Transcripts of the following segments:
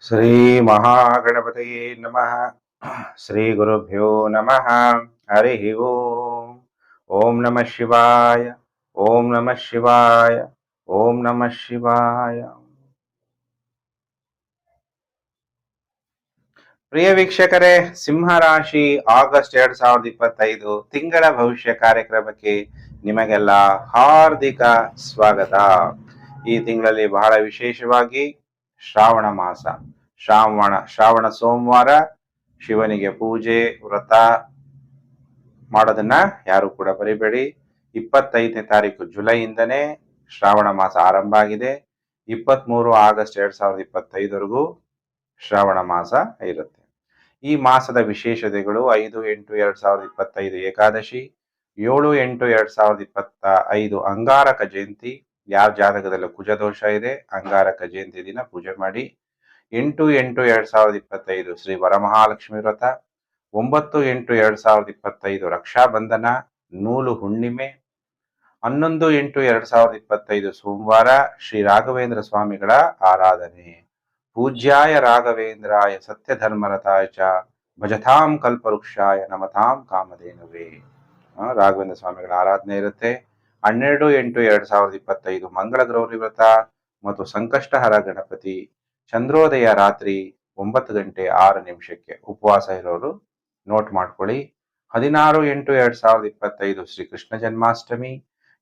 ಶ್ರೀ ಮಹಾಗಣಪತಿಯೇ ನಮಃ. ಶ್ರೀ ಗುರುಭ್ಯೋ ನಮಃ. ಹರಿ ಓಂ. ಓಂ ನಮಃ ಶಿವಾಯ. ಓಂ ನಮಃ ಶಿವಾಯ. ಓಂ ನಮಃ ಶಿವಾಯ. ಪ್ರಿಯ ವೀಕ್ಷಕರೇ, ಸಿಂಹರಾಶಿ ಆಗಸ್ಟ್ ಎರಡ್ ಸಾವಿರದ ಇಪ್ಪತ್ತೈದು ತಿಂಗಳ ಭವಿಷ್ಯ ಕಾರ್ಯಕ್ರಮಕ್ಕೆ ನಿಮಗೆಲ್ಲ ಹಾರ್ದಿಕ ಸ್ವಾಗತ. ಈ ತಿಂಗಳಲ್ಲಿ ಬಹಳ ವಿಶೇಷವಾಗಿ ಶ್ರಾವಣ ಮಾಸ. ಶ್ರಾವಣ ಶ್ರಾವಣ ಸೋಮವಾರ ಶಿವನಿಗೆ ಪೂಜೆ, ವ್ರತ ಮಾಡೋದನ್ನ ಯಾರು ಕೂಡ ಬರಿಬೇಡಿ. ಇಪ್ಪತ್ತೈದನೇ ತಾರೀಕು ಜುಲೈಯಿಂದನೇ ಶ್ರಾವಣ ಮಾಸ ಆರಂಭ ಆಗಿದೆ. ಇಪ್ಪತ್ಮೂರು ಆಗಸ್ಟ್ ಎರಡ್ ಸಾವಿರದ ಇಪ್ಪತ್ತೈದವರೆಗೂ ಶ್ರಾವಣ ಮಾಸ ಇರುತ್ತೆ. ಈ ಮಾಸದ ವಿಶೇಷತೆಗಳು ಐದು ಎಂಟು ಎರಡ್ ಸಾವಿರದ ಇಪ್ಪತ್ತೈದು ಏಕಾದಶಿ, ಏಳು ಎಂಟು ಎರಡ್ ಸಾವಿರದ ಇಪ್ಪತ್ತ ಐದು ಅಂಗಾರಕ ಜಯಂತಿ ಯಾರ ಜಾತಕದಲ್ಲಿ ಕುಜದೋಷ ಇದೆ. ಅಂಗಾರಕ ಜಯಂತಿ ದಿನ ಪೂಜೆ ಮಾಡಿ. ಎಂಟು ಎಂಟು ಎರಡ್ ಸಾವಿರದ ಇಪ್ಪತ್ತೈದು ಶ್ರೀ ವರಮಹಾಲಕ್ಷ್ಮಿ ವ್ರತ. ಒಂಬತ್ತು ಎಂಟು ಎರಡ್ ಸಾವಿರದ ಇಪ್ಪತ್ತೈದು ರಕ್ಷಾಬಂಧನ ನೂಲು ಹುಣ್ಣಿಮೆ. ಹನ್ನೊಂದು ಎಂಟು ಎರಡ್ ಸಾವಿರದ ಇಪ್ಪತ್ತೈದು ಸೋಮವಾರ ಶ್ರೀ ರಾಘವೇಂದ್ರ ಸ್ವಾಮಿಗಳ ಆರಾಧನೆ. ಪೂಜ್ಯಾಯ ರಾಘವೇಂದ್ರಾಯ ಸತ್ಯಧರ್ಮರತಾಯ ಚ ಭಜತಾಂ ಕಲ್ಪವೃಕ್ಷಾಯ ನಮತಾಂ ಕಾಮಧೇನುವೆ. ರಾಘವೇಂದ್ರ ಸ್ವಾಮಿಗಳ ಆರಾಧನೆ ಇರುತ್ತೆ. ಹನ್ನೆರಡು ಎಂಟು ಎರಡ್ ಸಾವಿರದ ಇಪ್ಪತ್ತೈದು ಮಂಗಳ ಗೌರಿ ವ್ರತ ಮತ್ತು ಸಂಕಷ್ಟಹರ ಗಣಪತಿ ಚಂದ್ರೋದಯ ರಾತ್ರಿ ಒಂಬತ್ತು ಗಂಟೆ ಆರು ನಿಮಿಷಕ್ಕೆ ಉಪವಾಸ ಇರೋರು ನೋಟ್ ಮಾಡ್ಕೊಳ್ಳಿ. ಹದಿನಾರು ಎಂಟು ಎರಡ್ ಸಾವಿರದ ಇಪ್ಪತ್ತೈದು ಶ್ರೀ ಕೃಷ್ಣ ಜನ್ಮಾಷ್ಟಮಿ,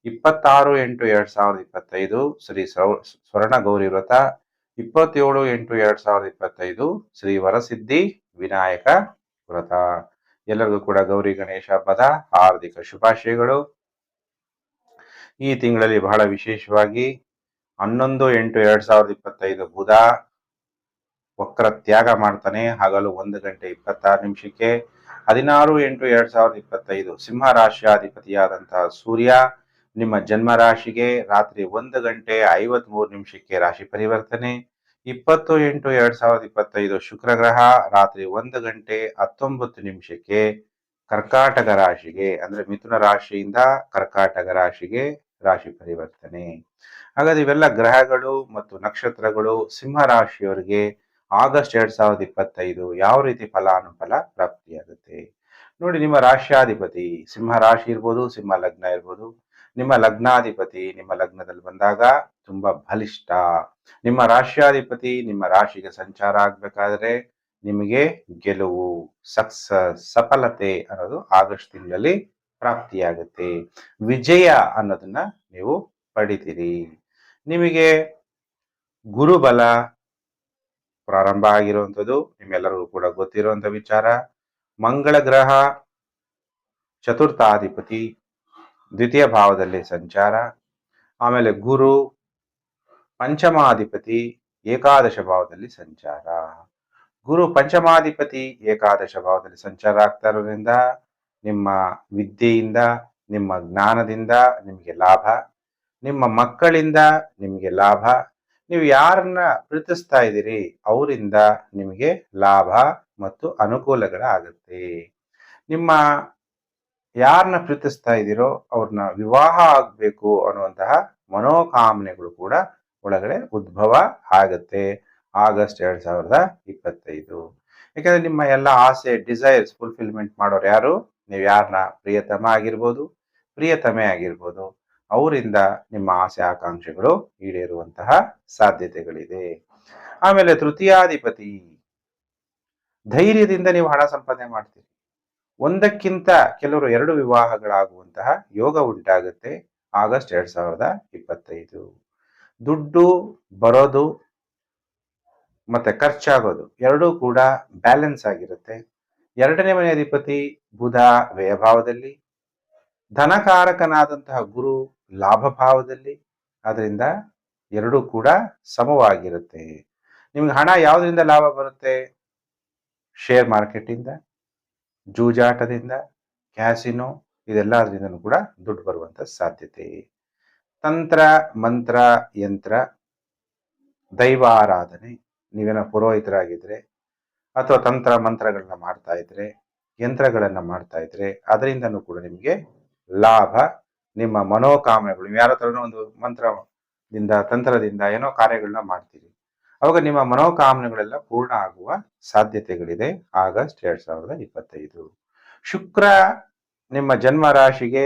ಇಪ್ಪತ್ತಾರು ಎಂಟು ಎರಡ್ ಸಾವಿರದ ಇಪ್ಪತ್ತೈದು ಶ್ರೀ ಸ್ವರ್ಣ ಗೌರಿ ವ್ರತ, ಇಪ್ಪತ್ತೇಳು ಎಂಟು ಎರಡ್ ಸಾವಿರದ ಇಪ್ಪತ್ತೈದು ಶ್ರೀ ವರಸಿದ್ಧಿ ವಿನಾಯಕ ವ್ರತ. ಎಲ್ಲರಿಗೂ ಕೂಡ ಗೌರಿ ಗಣೇಶ ಹಬ್ಬದ ಹಾರ್ದಿಕ ಶುಭಾಶಯಗಳು. ಈ ತಿಂಗಳಲ್ಲಿ ಬಹಳ ವಿಶೇಷವಾಗಿ ಹನ್ನೊಂದು ಎಂಟು ಎರಡ್ ಸಾವಿರದ ಇಪ್ಪತ್ತೈದು ಬುಧ ವಕ್ರ ತ್ಯಾಗ ಮಾಡ್ತಾನೆ. ಹಗಲು ಒಂದು ಗಂಟೆ ಇಪ್ಪತ್ತಾರು ನಿಮಿಷಕ್ಕೆ. ಹದಿನಾರು ಎಂಟು ಎರಡ್ ಸಾವಿರದ ಇಪ್ಪತ್ತೈದು ಸಿಂಹ ರಾಶಿಯಾಧಿಪತಿಯಾದಂತಹ ಸೂರ್ಯ ನಿಮ್ಮ ಜನ್ಮ ರಾಶಿಗೆ ರಾತ್ರಿ ಒಂದು ಗಂಟೆ ಐವತ್ ಮೂರು ನಿಮಿಷಕ್ಕೆ ರಾಶಿ ಪರಿವರ್ತನೆ. ಇಪ್ಪತ್ತು ಎಂಟು ಎರಡ್ ಸಾವಿರದ ಇಪ್ಪತ್ತೈದು ಶುಕ್ರ ಗ್ರಹ ರಾತ್ರಿ ಒಂದು ಗಂಟೆ ಹತ್ತೊಂಬತ್ತು ನಿಮಿಷಕ್ಕೆ ಕರ್ಕಾಟಕ ರಾಶಿಗೆ, ಅಂದ್ರೆ ಮಿಥುನ ರಾಶಿಯಿಂದ ಕರ್ಕಾಟಕ ರಾಶಿಗೆ ರಾಶಿ ಪರಿವರ್ತನೆ. ಹಾಗಾದ್ರೆ ಇವೆಲ್ಲ ಗ್ರಹಗಳು ಮತ್ತು ನಕ್ಷತ್ರಗಳು ಸಿಂಹ ರಾಶಿಯವರಿಗೆ ಆಗಸ್ಟ್ ಎರಡ್ ಸಾವಿರದ ಇಪ್ಪತ್ತೈದು ಯಾವ ರೀತಿ ಫಲಾನುಫಲ ಪ್ರಾಪ್ತಿಯಾಗುತ್ತೆ? ನೋಡಿ, ನಿಮ್ಮ ರಾಶ್ಯಾಧಿಪತಿ ಸಿಂಹ ರಾಶಿ ಇರ್ಬೋದು, ಸಿಂಹ ಲಗ್ನ ಇರ್ಬೋದು. ನಿಮ್ಮ ಲಗ್ನಾಧಿಪತಿ ನಿಮ್ಮ ಲಗ್ನದಲ್ಲಿ ಬಂದಾಗ ತುಂಬಾ ಬಲಿಷ್ಠ. ನಿಮ್ಮ ರಾಶ್ಯಾಧಿಪತಿ ನಿಮ್ಮ ರಾಶಿಗೆ ಸಂಚಾರ ಆಗ್ಬೇಕಾದ್ರೆ ನಿಮಗೆ ಗೆಲುವು, ಸಕ್ಸಸ್, ಸಫಲತೆ ಅನ್ನೋದು ಆಗಸ್ಟ್ ತಿಂಗಳಲ್ಲಿ ಪ್ರಾಪ್ತಿಯಾಗುತ್ತೆ. ವಿಜಯ ಅನ್ನೋದನ್ನ ನೀವು ಪಡಿತೀರಿ. ನಿಮಗೆ ಗುರುಬಲ ಪ್ರಾರಂಭ ಆಗಿರುವಂಥದ್ದು, ನಿಮ್ಮೆಲ್ಲರಿಗೂ ಕೂಡ ಗೊತ್ತಿರುವಂಥ ವಿಚಾರ. ಮಂಗಳ ಗ್ರಹ, ಚತುರ್ಥಾಧಿಪತಿ, ದ್ವಿತೀಯ ಭಾವದಲ್ಲಿ ಸಂಚಾರ. ಆಮೇಲೆ ಗುರು, ಪಂಚಮಾಧಿಪತಿ, ಏಕಾದಶ ಭಾವದಲ್ಲಿ ಸಂಚಾರ. ಗುರು, ಪಂಚಮಾಧಿಪತಿ, ಏಕಾದಶ ಭಾವದಲ್ಲಿ ಸಂಚಾರ ಆಗ್ತಾ ಇರೋದ್ರಿಂದ ನಿಮ್ಮ ವಿದ್ಯೆಯಿಂದ, ನಿಮ್ಮ ಜ್ಞಾನದಿಂದ ನಿಮಗೆ ಲಾಭ. ನಿಮ್ಮ ಮಕ್ಕಳಿಂದ ನಿಮಗೆ ಲಾಭ. ನೀವು ಯಾರನ್ನ ಪ್ರೀತಿಸ್ತಾ ಇದ್ದೀರಿ, ಅವರಿಂದ ನಿಮಗೆ ಲಾಭ ಮತ್ತು ಅನುಕೂಲಗಳಾಗುತ್ತೆ ನಿಮ್ಮ ಯಾರನ್ನ ಪ್ರೀತಿಸ್ತಾ ಇದ್ದೀರೋ, ಅವ್ರನ್ನ ವಿವಾಹ ಆಗಬೇಕು ಅನ್ನುವಂತಹ ಮನೋಕಾಮನೆಗಳು ಕೂಡ ಒಳಗಡೆ ಉದ್ಭವ ಆಗುತ್ತೆ. ಆಗಸ್ಟ್ ಎರಡ್ ಸಾವಿರದ ಇಪ್ಪತ್ತೈದು. ಯಾಕಂದ್ರೆ ನಿಮ್ಮ ಎಲ್ಲ ಆಸೆ ಡಿಸೈರ್ಸ್ ಫುಲ್ಫಿಲ್ಮೆಂಟ್ ಮಾಡೋರು ಯಾರು? ನೀವು ಯಾರನ್ನ ಪ್ರಿಯತಮ ಆಗಿರ್ಬೋದು, ಪ್ರಿಯತಮೆ ಆಗಿರ್ಬೋದು, ಅವರಿಂದ ನಿಮ್ಮ ಆಸೆ ಆಕಾಂಕ್ಷೆಗಳು ಈಡೇರುವಂತಹ ಸಾಧ್ಯತೆಗಳಿದೆ. ಆಮೇಲೆ ತೃತೀಯಾಧಿಪತಿ, ಧೈರ್ಯದಿಂದ ನೀವು ಹಣ ಸಂಪಾದನೆ ಮಾಡ್ತೀರಿ. ಒಂದಕ್ಕಿಂತ ಕೆಲವರು ಎರಡು ವಿವಾಹಗಳಾಗುವಂತಹ ಯೋಗ ಉಂಟಾಗುತ್ತೆ ಆಗಸ್ಟ್ ಎರಡ್ ಸಾವಿರದ ಇಪ್ಪತ್ತೈದು. ದುಡ್ಡು ಬರೋದು ಮತ್ತೆ ಖರ್ಚಾಗೋದು ಎರಡೂ ಕೂಡ ಬ್ಯಾಲೆನ್ಸ್ ಆಗಿರುತ್ತೆ. ಎರಡನೇ ಮನೆ ಅಧಿಪತಿ ಬುಧ ವ್ಯಯಭಾವದಲ್ಲಿ, ಧನಕಾರಕನಾದಂತಹ ಗುರು ಲಾಭ ಭಾವದಲ್ಲಿ ಅದರಿಂದ ಎರಡೂ ಕೂಡ ಸಮವಾಗಿರುತ್ತೆ. ನಿಮ್ಗೆ ಹಣ ಯಾವುದರಿಂದ ಲಾಭ ಬರುತ್ತೆ? ಶೇರ್ ಮಾರ್ಕೆಟಿಂದ, ಜೂಜಾಟದಿಂದ, ಕ್ಯಾಸಿನೋ, ಇದೆಲ್ಲದರಿಂದನೂ ಕೂಡ ದುಡ್ಡು ಬರುವಂತ ಸಾಧ್ಯತೆ. ತಂತ್ರ, ಮಂತ್ರ, ಯಂತ್ರ, ದೈವಾರಾಧನೆ. ನೀವೇನೋ ಪುರೋಹಿತರಾಗಿದ್ರೆ ಅಥವಾ ತಂತ್ರ ಮಂತ್ರಗಳನ್ನ ಮಾಡ್ತಾ ಇದ್ರೆ, ಯಂತ್ರಗಳನ್ನ ಮಾಡ್ತಾ ಇದ್ರೆ, ಅದರಿಂದನೂ ಕೂಡ ನಿಮಗೆ ಲಾಭ. ನಿಮ್ಮ ಮನೋಕಾಮನೆಗಳು ಯಾರ ಹತ್ರನೋ ಒಂದು ಮಂತ್ರದಿಂದ, ತಂತ್ರದಿಂದ ಏನೋ ಕಾರ್ಯಗಳನ್ನ ಮಾಡ್ತೀರಿ. ಅವಾಗ ನಿಮ್ಮ ಮನೋಕಾಮನೆಗಳೆಲ್ಲ ಪೂರ್ಣ ಆಗುವ ಸಾಧ್ಯತೆಗಳಿದೆ. ಆಗಸ್ಟ್ ಎರಡ್ ಸಾವಿರದ ಇಪ್ಪತ್ತೈದು. ಶುಕ್ರ ನಿಮ್ಮ ಜನ್ಮ ರಾಶಿಗೆ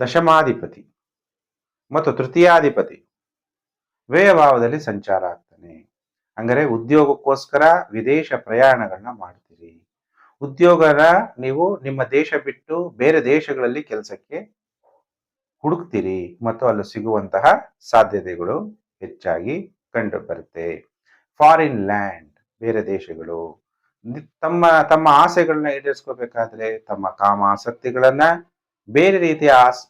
ದಶಮಾಧಿಪತಿ ಮತ್ತು ತೃತೀಯಾಧಿಪತಿ. ವ್ಯಯಭಾವದಲ್ಲಿ ಸಂಚಾರ ಆಗ್ತಾನೆ ಅಂದರೆ ಉದ್ಯೋಗಕ್ಕೋಸ್ಕರ ವಿದೇಶ ಪ್ರಯಾಣಗಳನ್ನ ಮಾಡ್ತೀರಿ. ಉದ್ಯೋಗನ ನೀವು ನಿಮ್ಮ ದೇಶ ಬಿಟ್ಟು ಬೇರೆ ದೇಶಗಳಲ್ಲಿ ಕೆಲಸಕ್ಕೆ ಹುಡುಕ್ತೀರಿ ಮತ್ತು ಅಲ್ಲಿ ಸಿಗುವಂತಹ ಸಾಧ್ಯತೆಗಳು ಹೆಚ್ಚಾಗಿ ಕಂಡು ಬರುತ್ತೆ ಫಾರಿನ್ ಲ್ಯಾಂಡ್ ಬೇರೆ ದೇಶಗಳು. ತಮ್ಮ ತಮ್ಮ ಆಸೆಗಳನ್ನ ಈಡೇರಿಸ್ಕೋಬೇಕಾದ್ರೆ ತಮ್ಮ ಕಾಮ ಆಸಕ್ತಿಗಳನ್ನ ಬೇರೆ ರೀತಿಯ ಆಸ್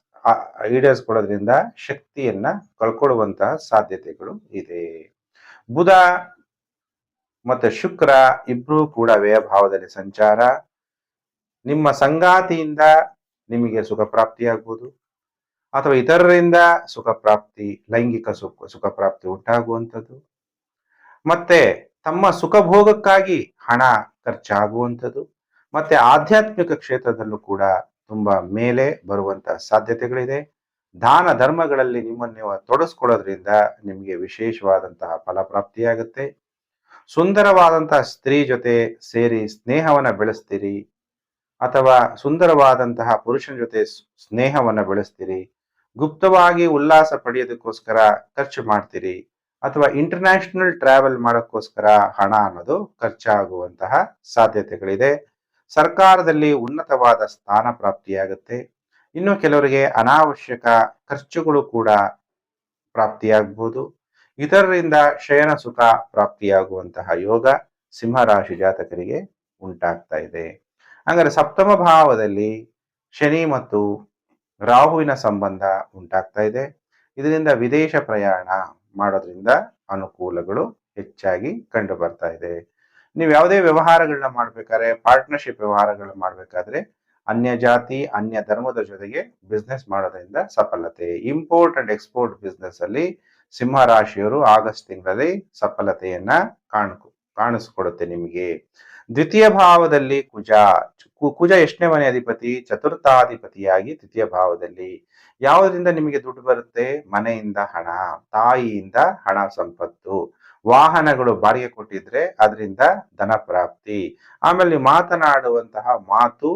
ಈಡೇರಿಸ್ಕೊಳ್ಳೋದ್ರಿಂದ ಶಕ್ತಿಯನ್ನ ಕಳ್ಕೊಳ್ಳುವಂತಹ ಸಾಧ್ಯತೆಗಳು ಇದೆ. ಬುಧ ಮತ್ತೆ ಶುಕ್ರ ಇಬ್ರೂ ಕೂಡ ವ್ಯಯಭಾವದಲ್ಲಿ ಸಂಚಾರ. ನಿಮ್ಮ ಸಂಗಾತಿಯಿಂದ ನಿಮಗೆ ಸುಖ ಪ್ರಾಪ್ತಿಯಾಗ್ಬೋದು. ಅಥವಾ ಇತರರಿಂದ ಸುಖ ಪ್ರಾಪ್ತಿ, ಲೈಂಗಿಕ ಸುಖ ಸುಖ ಪ್ರಾಪ್ತಿ ಉಂಟಾಗುವಂಥದ್ದು. ಮತ್ತೆ ತಮ್ಮ ಸುಖಭೋಗಕ್ಕಾಗಿ ಹಣ ಖರ್ಚಾಗುವಂಥದ್ದು. ಮತ್ತೆ ಆಧ್ಯಾತ್ಮಿಕ ಕ್ಷೇತ್ರದಲ್ಲೂ ಕೂಡ ತುಂಬಾ ಮೇಲೆ ಬರುವಂತಹ ಸಾಧ್ಯತೆಗಳಿದೆ. ದಾನ ಧರ್ಮಗಳಲ್ಲಿ ನಿಮ್ಮನ್ನು ತೊಡಸ್ಕೊಳ್ಳೋದ್ರಿಂದ ನಿಮಗೆ ವಿಶೇಷವಾದಂತಹ ಫಲಪ್ರಾಪ್ತಿಯಾಗುತ್ತೆ ಸುಂದರವಾದಂತಹ ಸ್ತ್ರೀ ಜೊತೆ ಸೇರಿ ಸ್ನೇಹವನ್ನ ಬೆಳೆಸ್ತೀರಿ, ಅಥವಾ ಸುಂದರವಾದಂತಹ ಪುರುಷನ ಜೊತೆ ಸ್ನೇಹವನ್ನ ಬೆಳೆಸ್ತೀರಿ, ಗುಪ್ತವಾಗಿ ಉಲ್ಲಾಸ ಪಡೆಯೋದಕ್ಕೋಸ್ಕರ ಖರ್ಚು ಮಾಡ್ತೀರಿ, ಅಥವಾ ಇಂಟರ್ನ್ಯಾಷನಲ್ ಟ್ರಾವೆಲ್ ಮಾಡೋಕ್ಕೋಸ್ಕರ ಹಣ ಅನ್ನೋದು ಖರ್ಚಾಗುವಂತಹ ಸಾಧ್ಯತೆಗಳಿದೆ. ಸರ್ಕಾರದಲ್ಲಿ ಉನ್ನತವಾದ ಸ್ಥಾನ ಪ್ರಾಪ್ತಿಯಾಗುತ್ತೆ. ಇನ್ನು ಕೆಲವರಿಗೆ ಅನಾವಶ್ಯಕ ಖರ್ಚುಗಳು ಕೂಡ ಪ್ರಾಪ್ತಿಯಾಗಬಹುದು ಇತರರಿಂದ ಶಯನ ಸುಖ ಪ್ರಾಪ್ತಿಯಾಗುವಂತಹ ಯೋಗ ಸಿಂಹರಾಶಿ ಜಾತಕರಿಗೆ ಉಂಟಾಗ್ತಾ ಇದೆ. ಅಂದರೆ ಸಪ್ತಮ ಭಾವದಲ್ಲಿ ಶನಿ ಮತ್ತು ರಾಹುವಿನ ಸಂಬಂಧ ಉಂಟಾಗ್ತಾ ಇದೆ. ಇದರಿಂದ ವಿದೇಶ ಪ್ರಯಾಣ ಮಾಡೋದ್ರಿಂದ ಅನುಕೂಲಗಳು ಹೆಚ್ಚಾಗಿ ಕಂಡು ಬರ್ತಾ ಇದೆ. ನೀವು ಯಾವುದೇ ವ್ಯವಹಾರಗಳನ್ನ ಮಾಡ್ಬೇಕಾದ್ರೆ ಪಾರ್ಟ್ನರ್ಶಿಪ್ ವ್ಯವಹಾರಗಳನ್ನ ಮಾಡ್ಬೇಕಾದ್ರೆ ಅನ್ಯ ಜಾತಿ, ಅನ್ಯ ಧರ್ಮದ ಜೊತೆಗೆ ಬಿಸ್ನೆಸ್ ಮಾಡೋದ್ರಿಂದ ಸಫಲತೆ. ಇಂಪೋರ್ಟ್ ಅಂಡ್ ಎಕ್ಸ್ಪೋರ್ಟ್ ಬಿಸ್ನೆಸ್ ಅಲ್ಲಿ ಸಿಂಹ ರಾಶಿಯವರು ಆಗಸ್ಟ್ ತಿಂಗಳಲ್ಲಿ ಸಫಲತೆಯನ್ನ ಕಾಣ್ ಕಾಣಿಸ್ಕೊಡುತ್ತೆ ನಿಮಗೆ. ದ್ವಿತೀಯ ಭಾವದಲ್ಲಿ ಕುಜ ಕುಜ ಎಷ್ಟನೇ ಮನೆ ಅಧಿಪತಿ, ಚತುರ್ಥಾಧಿಪತಿಯಾಗಿ ದ್ವಿತೀಯ ಭಾವದಲ್ಲಿ. ಯಾವುದರಿಂದ ನಿಮಗೆ ದುಡ್ಡು ಬರುತ್ತೆ? ಮನೆಯಿಂದ ಹಣ, ತಾಯಿಯಿಂದ ಹಣ ಸಂಪತ್ತು. ವಾಹನಗಳು ಬಾಡಿಗೆ ಕೊಟ್ಟಿದ್ರೆ ಅದರಿಂದ ಧನ ಪ್ರಾಪ್ತಿ. ಆಮೇಲೆ ಮಾತನಾಡುವಂತಹ ಮಾತು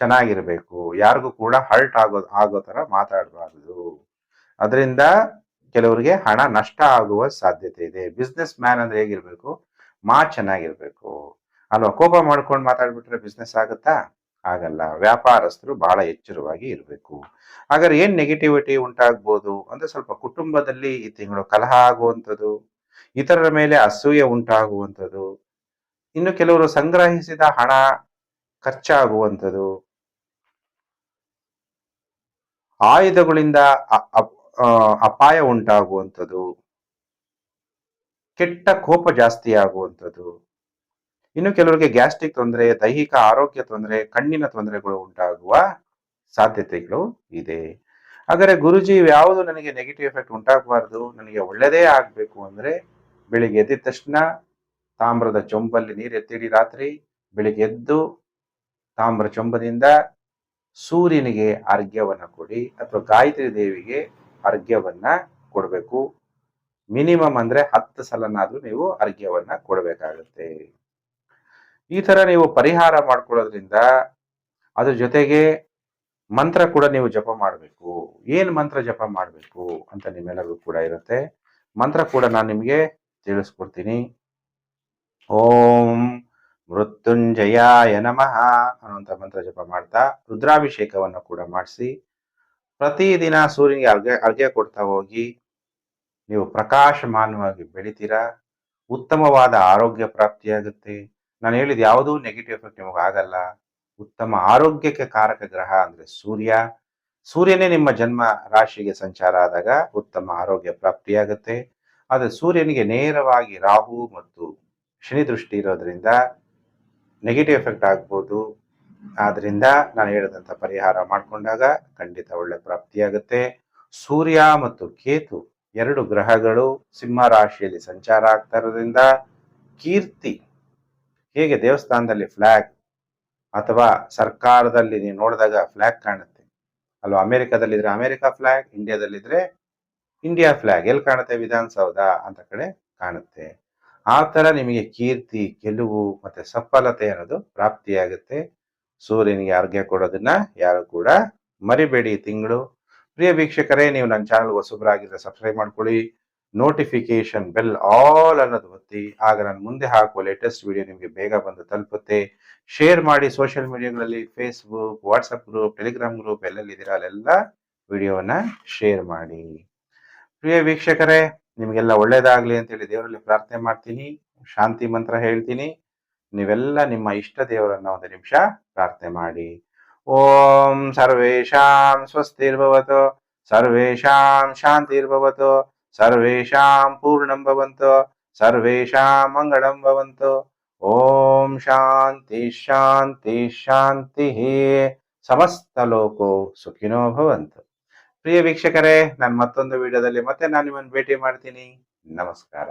ಚೆನ್ನಾಗಿರ್ಬೇಕು. ಯಾರಿಗೂ ಕೂಡ ಹರ್ಟ್ ಆಗೋ ಆಗೋ ತರ ಮಾತಾಡಬಾರದು. ಅದರಿಂದ ಕೆಲವರಿಗೆ ಹಣ ನಷ್ಟ ಆಗುವ ಸಾಧ್ಯತೆ ಇದೆ. ಬಿಸ್ನೆಸ್ ಮ್ಯಾನ್ ಅಂದ್ರೆ ಹೇಗಿರ್ಬೇಕು? ಮಾ ಚೆನ್ನಾಗಿರ್ಬೇಕು. ಅಲ್ವಾ? ಕೋಪ ಮಾಡ್ಕೊಂಡು ಮಾತಾಡ್ಬಿಟ್ರೆ ಬಿಸ್ನೆಸ್ ಆಗುತ್ತಾ? ಆಗಲ್ಲ. ವ್ಯಾಪಾರಸ್ಥರು ಬಹಳ ಎಚ್ಚರವಾಗಿ ಇರಬೇಕು. ಹಾಗಾದ್ರೆ ಏನ್ ನೆಗೆಟಿವಿಟಿ ಉಂಟಾಗ್ಬೋದು? ಅಂದ್ರೆ ಸ್ವಲ್ಪ ಕುಟುಂಬದಲ್ಲಿ ಈ ತಿಂಗಳು ಕಲಹ ಆಗುವಂಥದ್ದು, ಇತರರ ಮೇಲೆ ಅಸೂಯೆ ಉಂಟಾಗುವಂಥದ್ದು, ಇನ್ನು ಕೆಲವರು ಸಂಗ್ರಹಿಸಿದ ಹಣ ಖರ್ಚಾಗುವಂಥದ್ದು, ಆಯುಧಗಳಿಂದ ಅಪಾಯ ಉಂಟಾಗುವಂಥದ್ದು, ಕೆಟ್ಟ ಕೋಪ ಜಾಸ್ತಿ ಆಗುವಂಥದ್ದು. ಇನ್ನು ಕೆಲವರಿಗೆ ಗ್ಯಾಸ್ಟ್ರಿಕ್ ತೊಂದರೆ, ದೈಹಿಕ ಆರೋಗ್ಯ ತೊಂದರೆ, ಕಣ್ಣಿನ ತೊಂದರೆಗಳು ಉಂಟಾಗುವ ಸಾಧ್ಯತೆಗಳು ಇದೆ. ಆದರೆ ಗುರುಜಿ, ಯಾವುದು ನನಗೆ ನೆಗೆಟಿವ್ ಎಫೆಕ್ಟ್ ಉಂಟಾಗಬಾರ್ದು, ನನಗೆ ಒಳ್ಳೆಯದೇ ಆಗಬೇಕು ಅಂದರೆ ಬೆಳಿಗ್ಗೆ ಎದ್ದಿದ ತಕ್ಷಣ ತಾಮ್ರದ ಚೊಂಬಲ್ಲಿ ನೀರು ಎತ್ತಿಡಿ ರಾತ್ರಿ ಬೆಳಿಗ್ಗೆ ಎದ್ದು ತಾಮ್ರ ಚೊಂಬದಿಂದ ಸೂರ್ಯನಿಗೆ ಅರ್ಘ್ಯವನ್ನ ಕೊಡಿ ಅಥವಾ ಗಾಯತ್ರಿ ದೇವಿಗೆ ಅರ್ಘ್ಯವನ್ನ ಕೊಡಬೇಕು. ಮಿನಿಮಮ್ ಅಂದ್ರೆ ಹತ್ತು ಸಲನಾದ್ರೂ ನೀವು ಅರ್ಘ್ಯವನ್ನ ಕೊಡಬೇಕಾಗುತ್ತೆ. ಈ ತರ ನೀವು ಪರಿಹಾರ ಮಾಡ್ಕೊಳ್ಳೋದ್ರಿಂದ ಅದ್ರ ಜೊತೆಗೆ ಮಂತ್ರ ಕೂಡ ನೀವು ಜಪ ಮಾಡಬೇಕು. ಏನ್ ಮಂತ್ರ ಜಪ ಮಾಡಬೇಕು ಅಂತ ನಿಮ್ಮೆಲ್ಲರಿಗೂ ಕೂಡ ಇರುತ್ತೆ. ಮಂತ್ರ ಕೂಡ ನಾನು ನಿಮಗೆ ತಿಳಿಸ್ಕೊಡ್ತೀನಿ. ಓಂ ಮೃತ್ಯುಂಜಯಾಯ ನಮಃ ಅನ್ನುವಂಥ ಮಂತ್ರ ಜಪ ಮಾಡ್ತಾ ರುದ್ರಾಭಿಷೇಕವನ್ನು ಕೂಡ ಮಾಡಿಸಿ ಪ್ರತಿದಿನ ಸೂರ್ಯನಿಗೆ ಅರ್ಘ್ಯ ಅರ್ಘ್ಯ ಕೊಡ್ತಾ ಹೋಗಿ, ನೀವು ಪ್ರಕಾಶಮಾನವಾಗಿ ಬೆಳಿತೀರಾ? ಉತ್ತಮವಾದ ಆರೋಗ್ಯ ಪ್ರಾಪ್ತಿಯಾಗುತ್ತೆ. ನಾನು ಹೇಳಿದ ಯಾವುದೂ ನೆಗೆಟಿವ್ ಎಫೆಕ್ಟ್ ನಿಮಗೆ ಆಗಲ್ಲ. ಉತ್ತಮ ಆರೋಗ್ಯಕ್ಕೆ ಕಾರಕ ಗ್ರಹ ಅಂದ್ರೆ ಸೂರ್ಯ. ಸೂರ್ಯನೇ ನಿಮ್ಮ ಜನ್ಮ ರಾಶಿಗೆ ಸಂಚಾರ ಆದಾಗ ಉತ್ತಮ ಆರೋಗ್ಯ ಪ್ರಾಪ್ತಿಯಾಗುತ್ತೆ. ಆದರೆ ಸೂರ್ಯನಿಗೆ ನೇರವಾಗಿ ರಾಹು ಮತ್ತು ಶನಿ ದೃಷ್ಟಿ ಇರೋದ್ರಿಂದ ನೆಗೆಟಿವ್ ಎಫೆಕ್ಟ್ ಆಗ್ಬೋದು. ಆದ್ರಿಂದ ನಾನು ಹೇಳಿದಂಥ ಪರಿಹಾರ ಮಾಡಿಕೊಂಡಾಗ ಖಂಡಿತ ಒಳ್ಳೆ ಪ್ರಾಪ್ತಿಯಾಗುತ್ತೆ. ಸೂರ್ಯ ಮತ್ತು ಕೇತು ಎರಡು ಗ್ರಹಗಳು ಸಿಂಹ ರಾಶಿಯಲ್ಲಿ ಸಂಚಾರ ಆಗ್ತಾ ಇರೋದ್ರಿಂದ ಕೀರ್ತಿ, ಹೇಗೆ ದೇವಸ್ಥಾನದಲ್ಲಿ ಫ್ಲಾಗ್ ಅಥವಾ ಸರ್ಕಾರದಲ್ಲಿ ನೀವು ನೋಡಿದಾಗ ಫ್ಲಾಗ್ ಕಾಣುತ್ತೆ. ಅಲ್ವಾ ಅಮೆರಿಕದಲ್ಲಿದ್ರೆ ಅಮೆರಿಕ ಫ್ಲಾಗ್ ಇಂಡಿಯಾದಲ್ಲಿದ್ರೆ ಇಂಡಿಯಾ ಫ್ಲಾಗ್ ಎಲ್ಲಿ ಕಾಣುತ್ತೆ ವಿಧಾನಸೌಧ ಅಂತ ಕಡೆ ಕಾಣುತ್ತೆ. ಆ ಥರ ನಿಮಗೆ ಕೀರ್ತಿ, ಗೆಲುವು ಮತ್ತೆ ಸಫಲತೆ ಅನ್ನೋದು ಪ್ರಾಪ್ತಿಯಾಗುತ್ತೆ. ಸೂರ್ಯನಿಗೆ ಅರ್ಘ್ಯ ಕೊಡೋದನ್ನ ಯಾರು ಕೂಡ ಮರಿಬೇಡಿ ತಿಂಗಳು. ಪ್ರಿಯ ವೀಕ್ಷಕರೇ, ನೀವು ನನ್ನ ಚಾನಲ್ ಹೊಸಬ್ರಾಗಿದ್ರೆ ಸಬ್ಸ್ಕ್ರೈಬ್ ಮಾಡ್ಕೊಳ್ಳಿ. ನೋಟಿಫಿಕೇಶನ್ ಬೆಲ್ ಆಲ್ ಅನ್ನೋದು ಒತ್ತಿ. ಆಗ ನಾನು ಮುಂದೆ ಹಾಕುವ ಲೇಟೆಸ್ಟ್ ವಿಡಿಯೋ ನಿಮಗೆ ಬೇಗ ಬಂದು ತಲುಪುತ್ತೆ. ಶೇರ್ ಮಾಡಿ social ಮೀಡಿಯಾಗಳಲ್ಲಿ Facebook WhatsApp group Telegram group ಎಲ್ಲೆಲ್ಲಿ ಇದ್ದೀರಾ ಅಲ್ಲೆಲ್ಲ ವಿಡಿಯೋವನ್ನ ಶೇರ್ ಮಾಡಿ. ಪ್ರಿಯ ವೀಕ್ಷಕರೇ, ನಿಮಗೆಲ್ಲ ಒಳ್ಳೇದಾಗ್ಲಿ ಅಂತೇಳಿ ದೇವರಲ್ಲಿ ಪ್ರಾರ್ಥನೆ ಮಾಡ್ತೀನಿ. ಶಾಂತಿ ಮಂತ್ರ ಹೇಳ್ತೀನಿ. ನೀವೆಲ್ಲ ನಿಮ್ಮ ಇಷ್ಟ ದೇವರನ್ನ ಒಂದು ನಿಮಿಷ ಪ್ರಾರ್ಥನೆ ಮಾಡಿ. ಓಂ ಸರ್ವೇಶಾಂ ಸ್ವಸ್ತಿರ್ಭವತು ಸರ್ವೇಶಾಂ ಶಾಂತಿರ್ಭವತು ಸರ್ವೇಶಾಂ ಪೂರ್ಣಂ ಭವಂತು ಸರ್ವೇಶಾಂ ಮಂಗಳಂ ಭವಂತು. ಓಂ ಶಾಂತಿ ಶಾಂತಿ ಶಾಂತಿ ಸಮಸ್ತ ಲೋಕೋ ಸುಖಿನೋ ಭವಂತು. ಪ್ರಿಯ ವೀಕ್ಷಕರೇ, ನಾನು ಮತ್ತೊಂದು ವಿಡಿಯೋದಲ್ಲಿ ಮತ್ತೆ ನಾನು ನಿಮ್ಮನ್ನು ಭೇಟಿ ಮಾಡ್ತೀನಿ. ನಮಸ್ಕಾರ.